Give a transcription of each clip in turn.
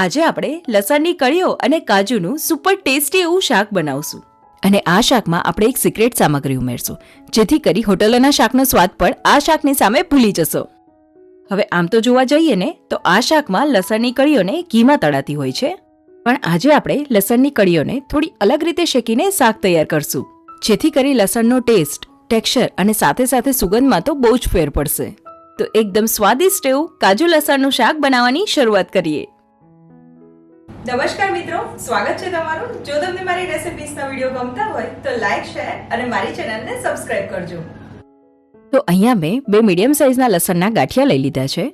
આજે આપણે લસણની કળીઓ અને કાજુનું સુપર ટેસ્ટી એવું શાક બનાવશું. અને આ શાકમાં આપણે એક સિક્રેટ સામગ્રી ઉમેરશું, જેથી કરી હોટલોના શાકનો સ્વાદ પણ આ શાકની સામે ભૂલી જશો. હવે આમ તો જોવા જઈએ ને, તો આ શાકમાં લસણની કળીઓને ઘીમાં તળાતી હોય છે. પણ આજે આપણે લસણની કળીઓને થોડી અલગ રીતે શેકીને શાક તૈયાર કરશું, જેથી કરી લસણનો ટેસ્ટ ટેક્સચર અને સાથે સાથે સુગંધમાં તો બહુ જ ફેર પડશે. તો એકદમ સ્વાદિષ્ટ એવું કાજુ લસણનું શાક બનાવવાની શરૂઆત કરીએ. નમસ્કાર મિત્રો, સ્વાગત છે તમારું. જો તમને મારી રેસિપીસના વીડિયો ગમતા હોય, તો લાઈક, શેર અને મારી ચેનલને સબસ્ક્રાઇબ કરજો. તો અહીંયા મેં બે મીડિયમ સાઇઝના લસણના ગાંઠિયા લઈ લીધા છે.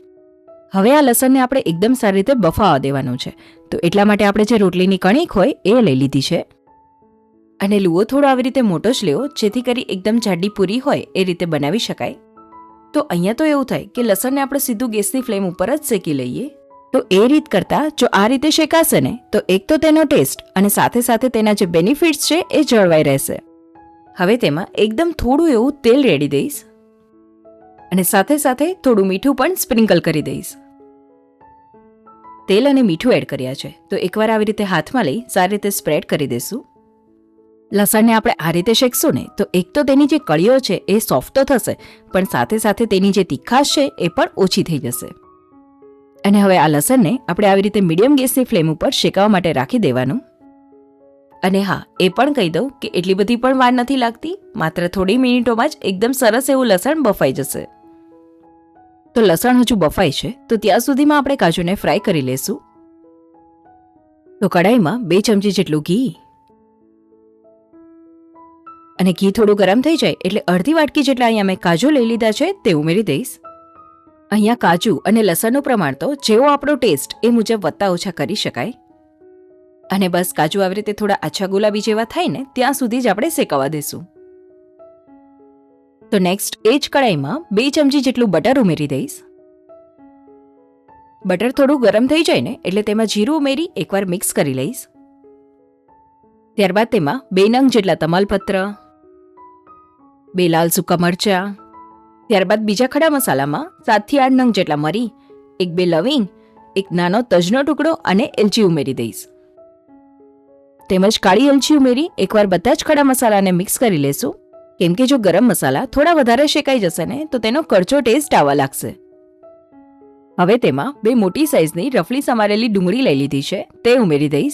હવે આ લસણને આપણે એકદમ સારી રીતે બફાવા દેવાનું છે. તો એટલા માટે આપણે જે રોટલીની કણિક હોય, એ લઈ લીધી છે. અને લુઓ થોડો આવી રીતે મોટો જ લેવો, જેથી કરી એકદમ જાડી પૂરી હોય, એ રીતે બનાવી શકાય. તો અહીંયા તો એવું થાય કે લસણને આપણે સીધું ગેસની ફ્લેમ ઉપર જ શેકી લઈએ. તો એ રીત કરતા જો આ રીતે શેકાશે ને, તો એક તો તેનો ટેસ્ટ અને સાથે સાથે તેના જે બેનિફિટ્સ છે એ જળવાઈ રહેશે. હવે તેમાં એકદમ થોડું એવું તેલ રેડી દઈશ અને સાથે સાથે થોડું મીઠું પણ સ્પ્રિંકલ કરી દઈશ. તેલ અને મીઠું એડ કર્યા છે, તો એકવાર આવી રીતે હાથમાં લઈ સારી રીતે સ્પ્રેડ કરી દઈશું લસણને આપણે આ રીતે શેકશું ને, તો એક તો તેની જે કળીઓ છે એ સોફ્ટ તો થશે, પણ સાથે સાથે તેની જે તીખાશ છે એ પણ ઓછી થઈ જશે. અને હવે આ લસણને આપણે આવી રીતે મીડિયમ ગેસની ફ્લેમ ઉપર શેકાવા માટે રાખી દેવાનું. અને હા, એ પણ કહી દઉં કે એટલી બધી પણ વાર નથી લાગતી, માત્ર થોડી મિનિટોમાં જ એકદમ સરસ એવું લસણ બફાઈ જશે. તો લસણ હજુ બફાય છે, તો ત્યાં સુધીમાં આપણે કાજુને ફ્રાય કરી લેશું. તો કડાઈમાં બે ચમચી જેટલું ઘી. અને ઘી થોડું ગરમ થઈ જાય એટલે અડધી વાટકી જેટલા અહીંયા મેં કાજુ લઈ લીધા છે, તે ઉમેરી દઈશ. અહીંયા કાજુ અને લસણનું પ્રમાણ તો જેવો આપણો ટેસ્ટ એ મુજબ વત્તા ઓછા કરી શકાય. અને બસ કાજુ આવી રીતે થોડા આછા ગુલાબી જેવા થાય ને ત્યાં સુધી જ આપણે શેકાવા દેશું. તો નેક્સ્ટ એ જ કડાઈમાં બે ચમચી જેટલું બટર ઉમેરી દઈશ. બટર થોડું ગરમ થઈ જાય ને એટલે તેમાં જીરું ઉમેરી એકવાર મિક્સ કરી લઈશ. ત્યારબાદ તેમાં બે નંગ જેટલા તમાલપત્ર, બે લાલ સૂકા મરચાં ત્યારબાદ બીજા ખડા મસાલામાં સાતથી આઠ નંગ જેટલા મરી, એક બે લવિંગ, એક નાનો તજનો ટુકડો અને એલચી ઉમેરી દઈશ. તેમજ કાળી એલચી ઉમેરી એકવાર બધા જ ખડા મસાલાને મિક્સ કરી લેશું. કેમ કે જો ગરમ મસાલા થોડા વધારે શેકાઈ જશે ને, તો તેનો કરચો ટેસ્ટ આવવા લાગશે. હવે તેમાં બે મોટી સાઇઝની રફલી સમારેલી ડુંગળી લઈ લીધી છે, તે ઉમેરી દઈશ.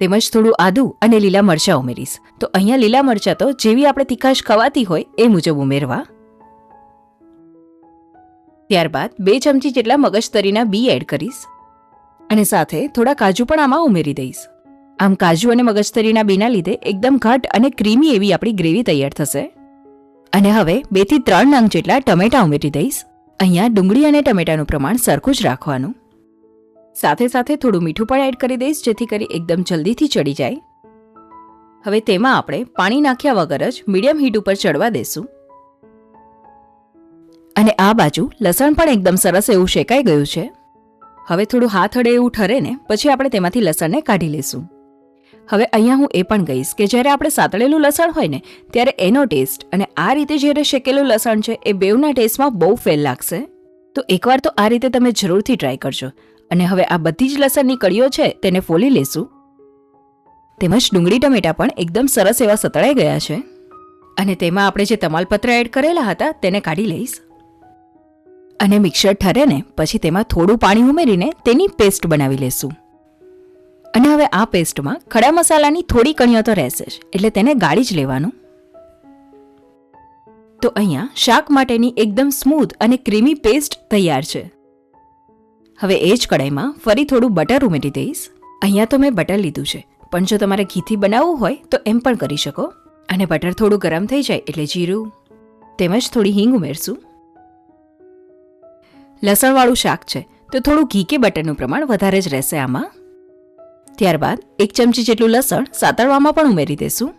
તેમજ થોડું આદુ અને લીલા મરચાં ઉમેરીશ. તો અહીંયા લીલા મરચાં તો જેવી આપણે તીખાશ ખવાતી હોય એ મુજબ ઉમેરવા. ત્યારબાદ બે ચમચી જેટલા મગજતરીના બી એડ કરીશ. અને સાથે થોડા કાજુ પણ આમાં ઉમેરી દઈશ. આમ કાજુ અને મગજતરીના બીના લીધે એકદમ ઘાટ અને ક્રીમી એવી આપણી ગ્રેવી તૈયાર થશે. અને હવે બેથી ત્રણ નંગ જેટલા ટમેટા ઉમેરી દઈશ. અહીંયા ડુંગળી અને ટમેટાનું પ્રમાણ સરખું જ રાખવાનું. સાથે સાથે થોડું મીઠું પણ એડ કરી દઈશ, જેથી કરી એકદમ જલ્દીથી ચડી જાય. હવે તેમાં આપણે પાણી નાખ્યા વગર જ મીડિયમ હીટ ઉપર ચડવા દેશું. અને આ બાજુ લસણ પણ એકદમ સરસ એવું શેકાઈ ગયું છે. હવે થોડું હાથ અડે એવું ઠરે ને, પછી આપણે તેમાંથી લસણને કાઢી લેશું. હવે અહીંયા હું એ પણ કહીશ કે જ્યારે આપણે સાતળેલું લસણ હોય ને, ત્યારે એનો ટેસ્ટ અને આ રીતે જ્યારે શેકેલું લસણ છે, એ બેવના ટેસ્ટમાં બહુ ફેલ લાગશે. તો એકવાર તો આ રીતે તમે જરૂરથી ટ્રાય કરજો. અને હવે આ બધી જ લસણની કળીઓ છે તેને ફોલી લેશું. તેમજ ડુંગળી ટમેટા પણ એકદમ સરસ એવા સતળાઈ ગયા છે. અને તેમાં આપણે જે તમાલપત્ર એડ કરેલા હતા તેને કાઢી લઈશ. અને મિક્સર ઠરે ને પછી તેમાં થોડું પાણી ઉમેરીને તેની પેસ્ટ બનાવી લેશું. અને હવે આ પેસ્ટમાં ખડા મસાલાની થોડી કણીઓ તો રહેશે જ, એટલે તેને ગાળી જ લેવાનું. તો અહીંયા શાક માટેની એકદમ સ્મૂથ અને ક્રીમી પેસ્ટ તૈયાર છે. હવે એ જ કડાઈમાં ફરી થોડું બટર ઉમેરી દઈશ. અહીંયા તો મેં બટર લીધું છે, પણ જો તમારે ઘીથી બનાવવું હોય તો એમ પણ કરી શકો. અને બટર થોડું ગરમ થઈ જાય એટલે જીરું, તેમજ થોડી હિંગ ઉમેરશું. લસણવાળું શાક છે, તો થોડું ઘી કે બટરનું પ્રમાણ વધારે જ રહેશે આમાં. ત્યારબાદ એક ચમચી જેટલું લસણ સાતળવામાં પણ ઉમેરી દઈશું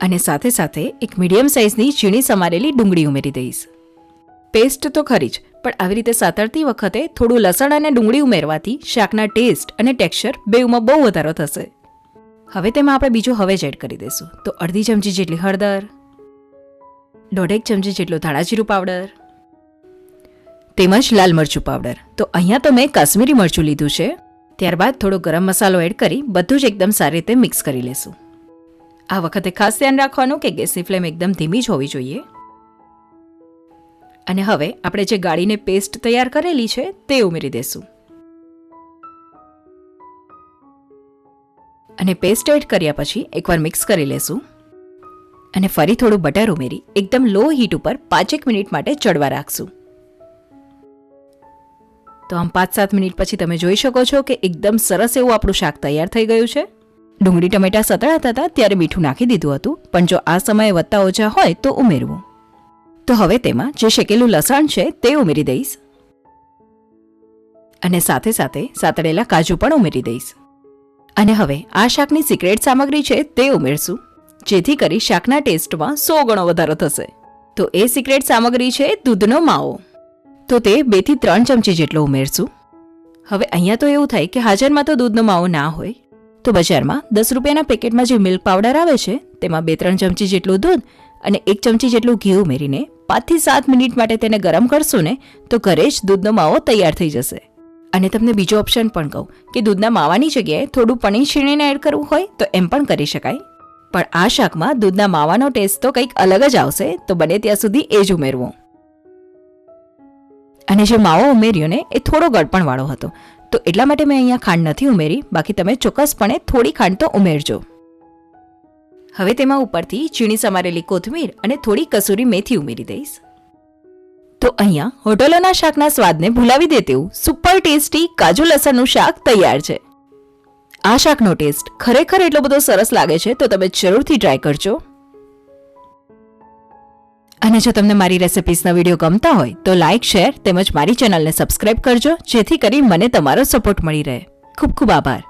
અને સાથે સાથે એક મીડિયમ સાઇઝની ઝીણી સમારેલી ડુંગળી ઉમેરી દઈશ. પેસ્ટ તો ખરી જ, પણ આવી રીતે સાતરતી વખતે થોડું લસણ અને ડુંગળી ઉમેરવાથી શાકના ટેસ્ટ અને ટેક્સચર બેઉમાં બહુ વધારો થશે. હવે તેમાં આપણે બીજું હવે જ એડ કરી દઈશું. તો અડધી ચમચી જેટલી હળદર, દોઢેક ચમચી જેટલો ધાણાજીરું પાવડર, તેમજ લાલ મરચું પાવડર. તો અહીંયા તો મેં કાશ્મીરી મરચું લીધું છે. ત્યારબાદ થોડો ગરમ મસાલો એડ કરી બધું જ એકદમ સારી રીતે મિક્સ કરી લેશું. આ વખતે ખાસ ધ્યાન રાખવાનું કે ગેસની ફ્લેમ એકદમ ધીમી જ હોવી જોઈએ. અને હવે આપણે જે ગાળીને પેસ્ટ તૈયાર કરેલી છે તે ઉમેરી દેશું. અને પેસ્ટ એડ કર્યા પછી એકવાર મિક્સ કરી લેશું. અને ફરી થોડું બટર ઉમેરી એકદમ લો હીટ ઉપર પાંચેક મિનિટ માટે ચડવા રાખશું. તો આમ પાંચ સાત મિનિટ પછી તમે જોઈ શકો છો કે એકદમ સરસ એવું આપણું શાક તૈયાર થઈ ગયું છે. ડુંગળી, ટમેટા સતળાતા હતા ત્યારે મીઠું નાખી દીધું હતું, પણ જો આ સમયે વધતા ઓછા હોય તો ઉમેરવું. તો હવે તેમાં જે શેકેલું લસણ છે તે ઉમેરી દઈશ. અને સાથે સાથે સાતડેલા કાજુ પણ ઉમેરી દઈશ. અને હવે આ શાકની સિક્રેટ સામગ્રી છે તે ઉમેરશું, જેથી કરી શાકના ટેસ્ટમાં સો ગણો વધારો થશે. તો એ સિક્રેટ સામગ્રી છે દૂધનો માવો. તો તે બેથી ત્રણ ચમચી જેટલો ઉમેરશું. હવે અહીંયા તો એવું થાય કે હાજરમાં તો દૂધનો માવો ના હોય, તો બજારમાં દસ રૂપિયાના પેકેટમાં જે મિલ્ક પાવડર આવે છે, તેમાં બે ત્રણ ચમચી જેટલું દૂધ અને એક ચમચી જેટલું ઘી ઉમેરીને પાંચથી સાત મિનિટ માટે તેને ગરમ કરશું ને, તો ઘરે જ દૂધનો માવો તૈયાર થઈ જશે. અને તમને બીજો ઓપ્શન પણ કહું કે દૂધના માવાની જગ્યાએ થોડું પનીર છીણીને એડ કરવું હોય તો એમ પણ કરી શકાય. પણ આ શાકમાં દૂધના માવાનો ટેસ્ટ તો કંઈક અલગ જ આવશે, તો બને ત્યાં સુધી એ જ ઉમેરવું. અને જે માવો ઉમેર્યો ને, એ થોડો ગળપણવાળો હતો, તો એટલા માટે મેં અહીંયા ખાંડ નથી ઉમેરી, બાકી તમે ચોક્કસપણે થોડી ખાંડ તો ઉમેરજો. હવે તેમાં ઉપરથી ઝીણી સમારેલી કોથમીર અને થોડી કસૂરી મેથી ઉમેરી દઈશ. તો અહીંયા હોટલોના શાકના સ્વાદને ભૂલાવી દે તેવું સુપર ટેસ્ટી કાજુ લસણનું શાક તૈયાર છે. આ શાકનો ટેસ્ટ ખરેખર એટલો બધો સરસ લાગે છે તો તમે જરૂરથી ટ્રાય કરજો. અને જો તમને મારી રેસિપીસના વીડિયો ગમતા હોય તો લાઇક શેર તેમજ મારી ચેનલને સબસ્ક્રાઇબ કરજો જેથી કરી મને તમારો સપોર્ટ મળી રહે. ખૂબ ખૂબ આભાર.